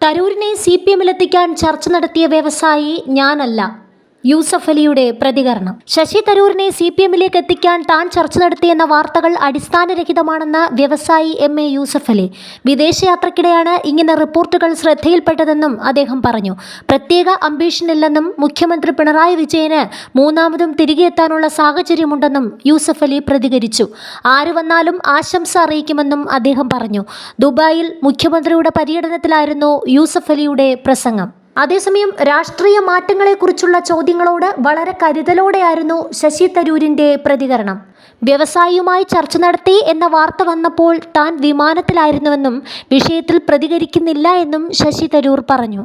തരൂരിനെ C P എമ്മിലെത്തിക്കാൻ ചർച്ച നടത്തിയ വ്യവസായി ഞാനല്ല. യൂസഫ് അലിയുടെ പ്രതികരണം. ശശി തരൂരിനെ സി പി എമ്മിലേക്ക് എത്തിക്കാൻ താൻ ചർച്ച നടത്തിയെന്ന വാർത്തകൾ അടിസ്ഥാനരഹിതമാണെന്ന് വ്യവസായി എം. എ. യൂസഫ് അലി. വിദേശയാത്രക്കിടെയാണ് ഇങ്ങനെ റിപ്പോർട്ടുകൾ ശ്രദ്ധയിൽപ്പെട്ടതെന്നും അദ്ദേഹം പറഞ്ഞു. പ്രത്യേക അംബീഷൻ ഇല്ലെന്നും മുഖ്യമന്ത്രി പിണറായി വിജയന് മൂന്നാമതും തിരികെ എത്താനുള്ള സാഹചര്യമുണ്ടെന്നും യൂസഫ് അലി പ്രതികരിച്ചു. ആര് വന്നാലും ആശംസ അറിയിക്കുമെന്നും അദ്ദേഹം പറഞ്ഞു. ദുബായിൽ മുഖ്യമന്ത്രിയുടെ പര്യടനത്തിലായിരുന്നു യൂസഫ് അലിയുടെ പ്രസംഗം. അതേസമയം രാഷ്ട്രീയ മാറ്റങ്ങളെക്കുറിച്ചുള്ള ചോദ്യങ്ങളോട് വളരെ കരുതലോടെയായിരുന്നു ശശി തരൂരിന്റെ പ്രതികരണം. വ്യവസായിയുമായി ചർച്ച നടത്തി എന്ന വാർത്ത വന്നപ്പോൾ താൻ വിമാനത്തിലായിരുന്നുവെന്നും വിഷയത്തിൽ പ്രതികരിക്കുന്നില്ല എന്നും ശശി തരൂർ പറഞ്ഞു.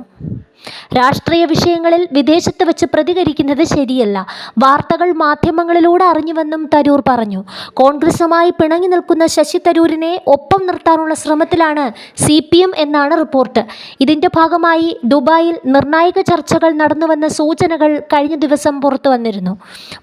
രാഷ്ട്രീയ വിഷയങ്ങളിൽ വിദേശത്ത് വെച്ച് പ്രതികരിക്കുന്നത് ശരിയല്ല. വാർത്തകൾ മാധ്യമങ്ങളിലൂടെ അറിഞ്ഞുവെന്നും തരൂർ പറഞ്ഞു. കോൺഗ്രസുമായി പിണങ്ങി നിൽക്കുന്ന ശശി തരൂരിനെ ഒപ്പം നിർത്താനുള്ള ശ്രമത്തിലാണ് സി എന്നാണ് റിപ്പോർട്ട്. ഇതിന്റെ ഭാഗമായി ദുബായിൽ നിർണായക ചർച്ചകൾ നടന്നുവെന്ന സൂചനകൾ കഴിഞ്ഞ ദിവസം പുറത്തു വന്നിരുന്നു.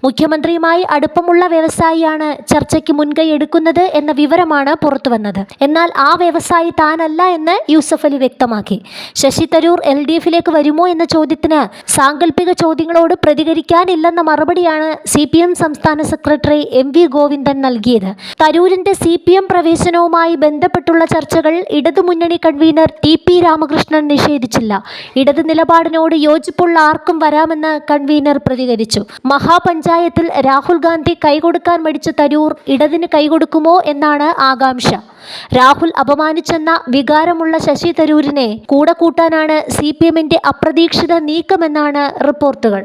മുഖ്യമന്ത്രിയുമായി അടുപ്പമുള്ള വ്യവസായിയാണ് ചർച്ചയ്ക്ക് മുൻകൈ എടുക്കുന്നത് എന്ന വിവരമാണ് പുറത്തു വന്നത്. എന്നാൽ ആ വ്യവസായി താനല്ല എന്ന് യൂസഫ് അലി വ്യക്തമാക്കി. ശശി തരൂർ എൽ ഡി എഫിലേക്ക് വരുമോ എന്ന ചോദ്യത്തിന് സാങ്കല്പിക ചോദ്യങ്ങളോട് പ്രതികരിക്കാനില്ലെന്ന മറുപടിയാണ് സി പി എം സംസ്ഥാന സെക്രട്ടറി എം വി ഗോവിന്ദൻ നൽകിയത്. തരൂരിന്റെ സി പി എം പ്രവേശനവുമായി ബന്ധപ്പെട്ടുള്ള ചർച്ചകൾ ഇടതുമുന്നണി കൺവീനർ ടി പി രാമകൃഷ്ണൻ നിഷേധിച്ചില്ല. ഇടത് നിലപാടിനോട് യോജിപ്പുള്ള ആർക്കും വരാമെന്ന് കൺവീനർ പ്രതികരിച്ചു. മഹാപഞ്ചായത്തിൽ രാഹുൽ ഗാന്ധി കൈകൊടുക്കാൻ മടിച്ച തരൂർ ഇടതിന് കൈകൊടുക്കുമോ എന്നാണ് ആകാംക്ഷ. രാഹുൽ അപമാനിച്ചെന്ന വികാരമുള്ള ശശി തരൂരിനെ കൂടെ കൂട്ടാനാണ് സി പി എമ്മിന്റെ അപ്രതീക്ഷിത നീക്കമെന്നാണ് റിപ്പോർട്ടുകൾ.